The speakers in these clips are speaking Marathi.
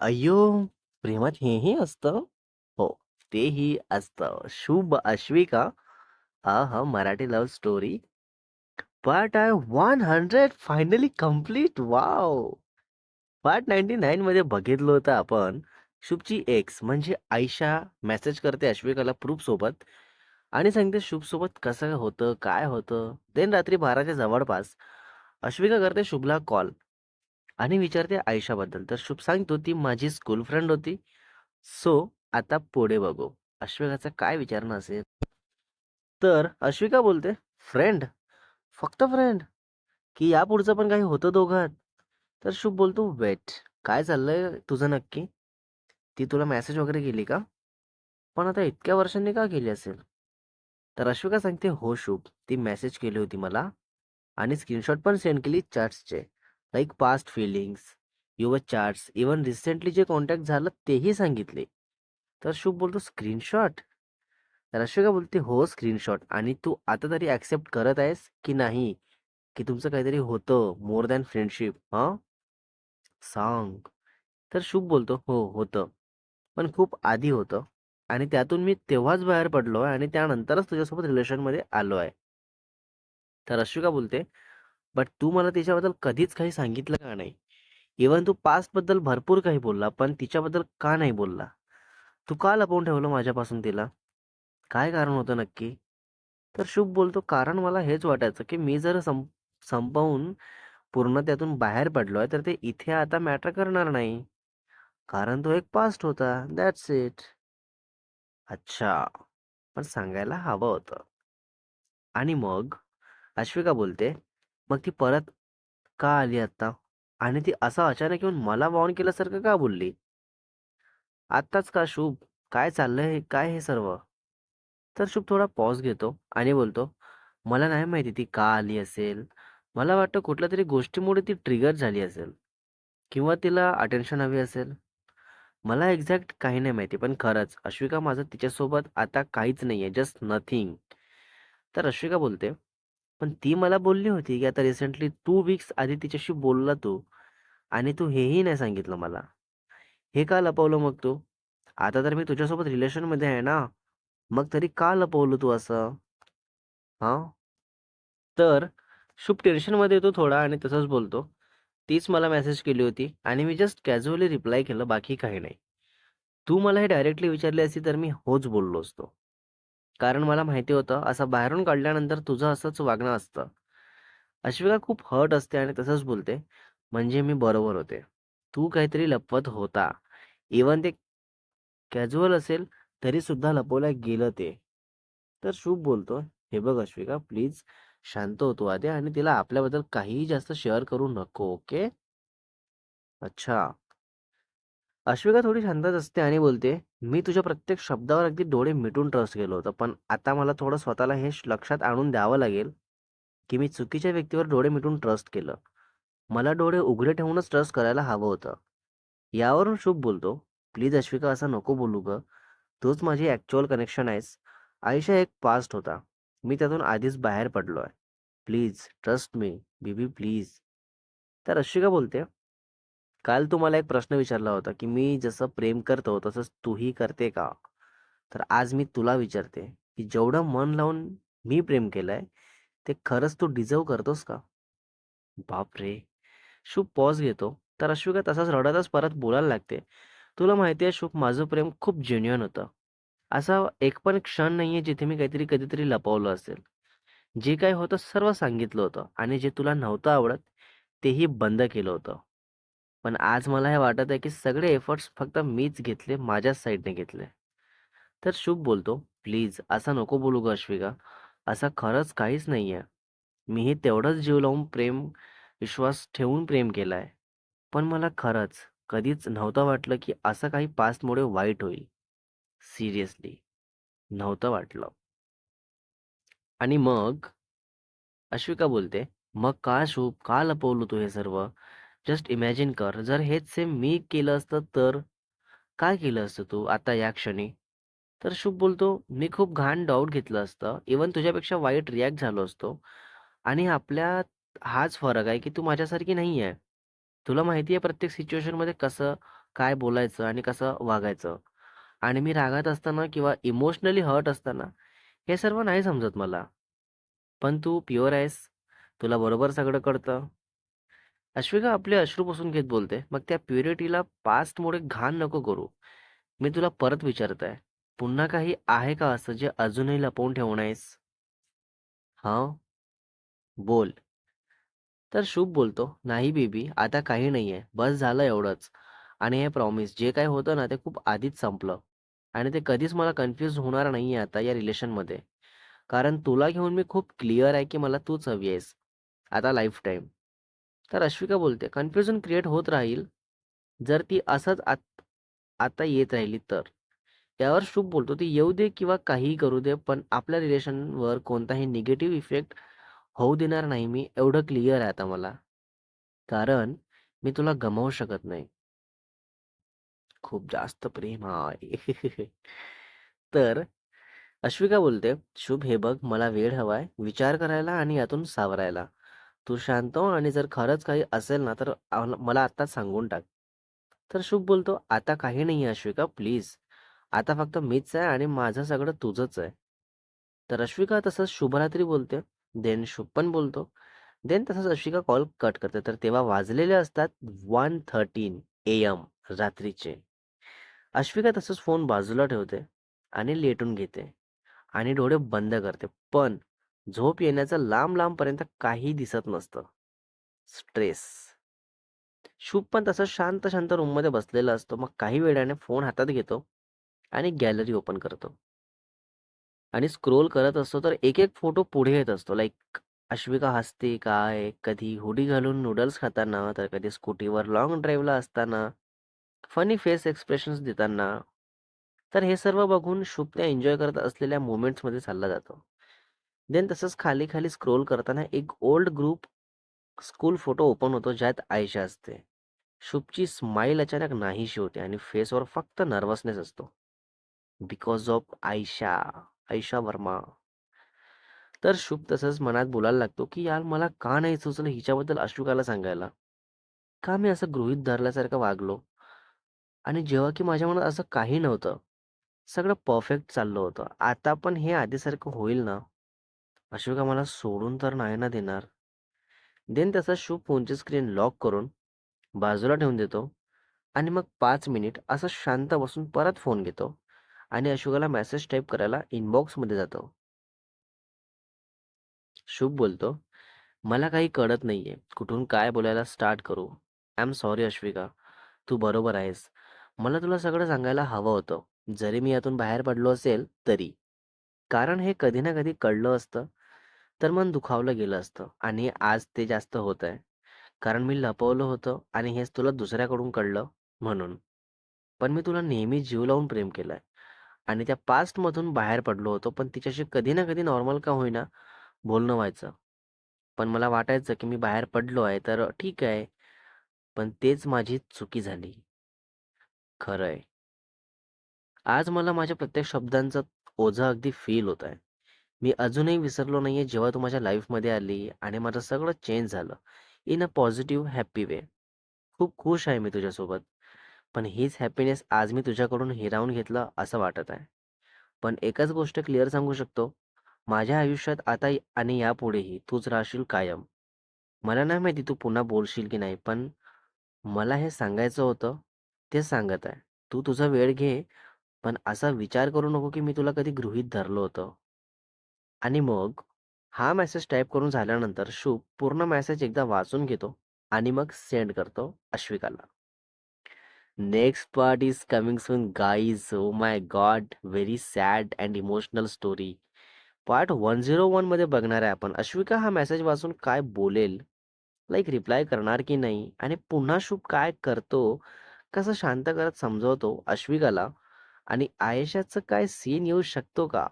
अय्यो! प्रेमात हेही असतं? हो, तेही असतं. शुभ अश्विका आहा! Marathi love story part I one hundred finally complete. Wow part 99 मध्ये बघितलं होतं आपण. शुभची एक्स म्हणजे आयशा मेसेज करते अश्विकाला प्रूफसोबत आणि सांगते शुभसोबत कसं होतं, काय होतं. देन रात्री 12च्या जवळपास अश्विका करते शुभला कॉल आणि विचारते आयुष्याबद्दल तर शुभ सांगतो ती माझी स्कूल फ्रेंड होती. सो आता पुढे बघू. अश्विकाचं काय विचारणं असेल? तर अश्विका बोलते, "फ्रेंड? फक्त फ्रेंड? की यापुढचं पण काही होतं दोघात?" तर शुभ बोलतो, "वेट, काय चाललंय तुझं नक्की? ती तुला मेसेज वगैरे केली का? पण आता इतक्या वर्षांनी का केली असेल?" तर अश्विका सांगते, "हो शुभ, ती मेसेज केली होती मला आणि स्क्रीनशॉट पण सेंड केली चॅट्सचे. Like past feelings your charts even recently जे कॉन्टॅक्ट झालं तेही सांगितले." तर शुभ बोलतो, "स्क्रीनशॉट?" तर बोलते, "हो, स्क्रीनशॉट. आणि तू आता तरी ॲक्सेप्ट करत आहेस की नाही, की तुमचं काहीतरी होतं मोर दॅन फ्रेंडशिप हां सांग." तर शुभ बोलतो, "हो, होतं. पण खूप आधी होतं आणि त्यातून मी तेव्हाच बाहेर पडलो आहे आणि त्यानंतरच तुझ्यासोबत रिलेशनमध्ये आलो आहे." तर अश्विका बोलते, "बट तू मला तिच्याबद्दल कधीच काही सांगितलं का नाही? इव्हन तू पास्टबद्दल भरपूर काही बोलला, पण तिच्याबद्दल का नाही बोलला? तू का लपवून ठेवलं माझ्यापासून तिला? काय कारण होतं नक्की?" तर शुभ बोलतो, "कारण मला हेच वाटायचं की मी जर संप संपवून पूर्ण त्यातून बाहेर पडलो आहे तर ते इथे आता मॅटर करणार नाही. कारण तो एक पास्ट होता. That's it." अच्छा. पण सांगायला हवं होतं. आणि मग अश्विका बोलते, "मग ती परत का आली आत्ता? आणि ती असं अचानक येऊन मला वॉन केल्यासारखं का बोलली?" "आत्ताच का शुभ? काय चाललंय? काय हे सर्व?" तर शुभ थोडा पॉज घेतो आणि बोलतो, "मला नाही माहिती ती का आली असेल. मला वाटतं कुठल्या तरी गोष्टीमुळे ती ट्रिगर झाली असेल किंवा तिला अटेन्शन हवी असेल. मला एक्झॅक्ट काही नाही माहिती. पण खरंच अश्विका माझं तिच्यासोबत आता काहीच नाही आहे जस्ट नथिंग." तर अश्विका बोलते, "पण ती मला बोलली होती की आता रिसेंटली टू वीक्स आधी तिच्याशी बोलला तू आणि तू हेही नाही सांगितलं मला. हे का लपवलं मग तू? आता तर मी तुझ्यासोबत रिलेशनमध्ये आहे ना. मग तरी का लपवलं तू असं?" हां. तर शुभ टेन्शनमध्ये येतो थोडा आणि तसंच बोलतो, "तीच मला मेसेज केली होती आणि मी जस्ट कॅज्युअली रिप्लाय केलं, बाकी काही नाही. तू मला हे डायरेक्टली विचारली असती तर मी होच बोललो असतो. कारण मला माहिती होतं असं बाहेरून काढल्यानंतर तुझं असंच वागणं असतं." अश्विका खूप हर्ट असते आणि तसंच बोलते, "म्हणजे मी बरोबर होते. तू काहीतरी लपवत होता. इव्हन ते कॅज्युअल असेल तरी सुद्धा लपवलं गेलं ते." तर शुभ बोलतो, "हे बघ अश्विका प्लीज शांत होतो आधी आणि तिला आपल्याबद्दल काहीही जास्त शेअर करू नको, ओके?" अच्छा. अश्विका थोडी शांतच असते आणि बोलते, "मी तुझ्या प्रत्येक शब्दावर अगदी डोळे मिटून ट्रस्ट केलं होतं. पण आता मला थोडं स्वतःला हे लक्षात आणून द्यावं लागेल, की मी चुकीच्या व्यक्तीवर डोळे मिटून ट्रस्ट केलं. मला डोळे उघडे ठेवूनच ट्रस्ट करायला हवं होतं." यावरून शुभ बोलतो, "प्लीज अश्विका असं नको बोलू गं. तूच माझी ॲक्च्युअल कनेक्शन आहेस. आयुष्य एक पास्ट होता. मी त्यातून आधीच बाहेर पडलो आहे please trust me BB please." तर अश्विका बोलते, "काल तू मला एक प्रश्न विचारला होता, की मी जसं प्रेम करतो तसंच तूही करते का? तर आज मी तुला विचारते, की जेवढं मन लावून मी प्रेम केलंय, ते खरंच तू डिझर्व करतोस का?" बापरे! शुभ पॉज घेतो. तर अश्विका तसाच रडतच परत बोलायला लागते, "तुला माहिती आहे शुभ, माझं प्रेम खूप जेन्युअन होतं. असा एक पण क्षण नाहीये जिथे मी काहीतरी कधीतरी लपवलं असेल. जे काही होतं सर्व सांगितलं होतं आणि जे तुला नव्हतं आवडत तेही बंद केलं होतं. पण आज मला हे वाटत आहे की सगळे एफर्ट्स फक्त मीच घेतले, माझ्याच साईडने घेतले." तर शुभ बोलतो, "प्लीज असा नको बोलू ग अश्विका. असा खरंच काहीच नाहीये. मीही तेवढंच जीव लावून प्रेम, विश्वास ठेवून प्रेम केलाय. पण मला खरंच कधीच नव्हतं वाटलं की असं काही पास्टमुळे वाईट होईल. सिरियसली नव्हतं वाटलं." आणि मग अश्विका बोलते, "मग का शुभ? का लपवलं तू हे सर्व? जस्ट इमॅजिन कर, जर हेच सेम मी केलं असतं तर? काय केलं असतं तू आता या क्षणी?" तर शुभ बोलतो, "मी खूप घाण डाऊट घेतलं असतं. इव्हन तुझ्यापेक्षा वाईट रिॲक्ट झालो असतो. आणि आपल्या हाच फरक आहे की तू माझ्यासारखी नाही आहे. तुला माहिती आहे प्रत्येक सिच्युएशनमध्ये कसं काय बोलायचं आणि कसं वागायचं आणि मी रागात असताना किंवा इमोशनली हर्ट असताना हे सर्व नाही समजत मला पण तू प्युअर आहेस तुला बरोबर सगळं कळतं अश्विका आपले अश्रू पुसून घेत बोलते मग त्या प्युरिटीला पास्टमुळे घाण नको करू. मी तुला परत विचारत आहे पुन्हा काही आहे का असं जे अजूनही लपवून ठेवणं आहेस हा. बोल. तर शुभ बोलतो. नाही बेबी आता काही नाही आहे बस झालं एवढंच. आणि हे प्रॉमिस जे काही होतं ना ते खूप आधीच संपलं. आणि ते कधीच मला कन्फ्यूज होणार नाही आहे आता या रिलेशनमध्ये कारण तुला घेऊन मी खूप क्लिअर आहे की मला तूच हवी आहेस. आता लाईफ टाईम तर अश्विका बोलते कन्फ्युजन क्रिएट होत राहील जर ती असंच आत आता येत राहिली तर. यावर शुभ बोलतो ती येऊ दे किंवा काहीही करू दे पण आपल्या रिलेशनवर कोणताही निगेटिव्ह इफेक्ट होऊ देणार नाही. मी एवढं क्लिअर आहे आता मला. कारण मी तुला गमावू शकत नाही. खूप जास्त प्रेम आहे. तर अश्विका बोलते शुभ हे बघ मला वेळ हवाय. विचार करायला आणि यातून सावरायला. तू शांत हो आणि जर खरंच काही असेल ना तर मला आत्ताच सांगून टाक. तर शुभ बोलतो आता काही नाही आहे अश्विका प्लीज. आता फक्त मीच आहे आणि माझं सगळं तुझंच आहे. तर अश्विका तसंच शुभरात्री बोलते देन शुभ पण बोलतो. देन तसंच अश्विका कॉल कट करते. तर तेव्हा वाजलेले असतात वन थर्टीन ए एम रात्रीचे. अश्विका तसंच फोन बाजूला ठेवते आणि लेटून घेते आणि डोळे बंद करते. पण झोप येण्याचं लांब लांबपर्यंत काही दिसत नसतं. स्ट्रेस. शुभ पण तसं शांत शांत रूममध्ये बसलेला असतो. मग काही वेळाने फोन हातात घेतो आणि गॅलरी ओपन करतो. आणि स्क्रोल करत असतो तर एक एक फोटो पुढे येत असतो. लाईक अश्विका हसते काय? कधी हुडी घालून नूडल्स खाताना तर कधी स्कूटीवर लॉंग ड्राईव्हला असताना फनी फेस एक्सप्रेशन्स देताना. तर हे सर्व बघून शुभ त्या एन्जॉय करत असलेल्या मुमेंट्समध्ये चालला जातो. देन तसंच खाली खाली स्क्रोल करताना एक old group school photo open होतो ज्यात आयशा असते. शुभची स्माईल अचानक नाहीशी होते आणि फेसवर फक्त नर्वसनेस असतो. Because of Ayesha Ayesha Verma. तर शुभ तसंच मनात बोलायला लागतो की यार मला का नाही सुचलं हिच्याबद्दल अश्विकाला सांगायला? का मी असं गृहित धरल्यासारखं वागलो? आणि जेव्हा की माझ्या मनात असं काही नव्हतं सगळं परफेक्ट चाललं होतं. आता पण हे आधीसारखं होईल ना? अशोका मला सोडून तर नाही ना देणार. देन त्याचा शुभ फोनची स्क्रीन लॉक करून बाजूला ठेवून देतो आणि मग पाच मिनिट असं शांत बसून परत फोन घेतो आणि अशोकाला मेसेज टाईप करायला इनबॉक्समध्ये जातो. शुभ बोलतो. मला काही कळत नाहीये. कुठून काय बोलायला स्टार्ट करू? I am sorry Ashvika. तू बरोबर आहेस. मला तुला सगळं सांगायला हवं होतं. जरी मी यातून बाहेर पडलो असेल तरी. कारण हे कधी ना कधी कळलं असतं. तर मन दुखावलं गेलं असतं आणि आज ते जास्त होत आहे. कारण मी लपवलं होतं आणि हेच तुला दुसऱ्याकडून कळलं म्हणून. पण मी तुला नेहमी जीव लावून प्रेम केलाय आणि त्या पास्टमधून बाहेर पडलो होतो पण तिच्याशी कधी ना कधी नॉर्मल का होईना बोलणं व्हायचं. पण मला वाटायचं की मी बाहेर पडलो आहे तर ठीक आहे. पण तेच माझी चुकी झाली. खरं आहे. आज मला माझ्या प्रत्येक शब्दांचं ओझं अगदी फील होत आहे. मी अजूनही विसरलो नाहीये जेव्हा तू माझ्या लाईफमध्ये आली आणि माझं सगळं चेंज झालं. In a positive happy way खूप खुश आहे मी तुझ्यासोबत. पण हीच हॅपीनेस आज मी तुझ्याकडून हिरावून घेतलं असं वाटत आहे. पण एकच गोष्ट क्लिअर सांगू शकतो. माझ्या आयुष्यात आता आणि यापुढेही तूच राहशील कायम. मला नाही माहिती तू पुन्हा बोलशील की नाही पण मला हे सांगायचं होतं ते सांगत आहे. तू तुझा वेळ घे पण असा विचार करू नको की मी तुला कधी गृहीत धरलं होतं. आणि मग हा मेसेज टाईप करून झाल्यानंतर शुभ पूर्ण मेसेज एकदा वाचून घेतो आणि मग सेंड करतो अश्विकाला. Next part is coming soon guys oh my God very sad and emotional story. Part one zero वनमध्ये बघणार आहे आपण अश्विका हा मेसेज वाचून काय बोलेल? लाईक रिप्लाय करणार की नाही? आणि पुन्हा शुभ काय करतो? कसं शांत करत समजवतो अश्विकाला? आणि आयशाचं काय सीन येऊ शकतो का?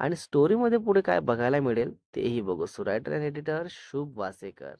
आणि स्टोरीमध्ये पुढे काय बघायला मिळेल तेही बघू. सुरायटर अँड एडिटर शुभ वासेकर.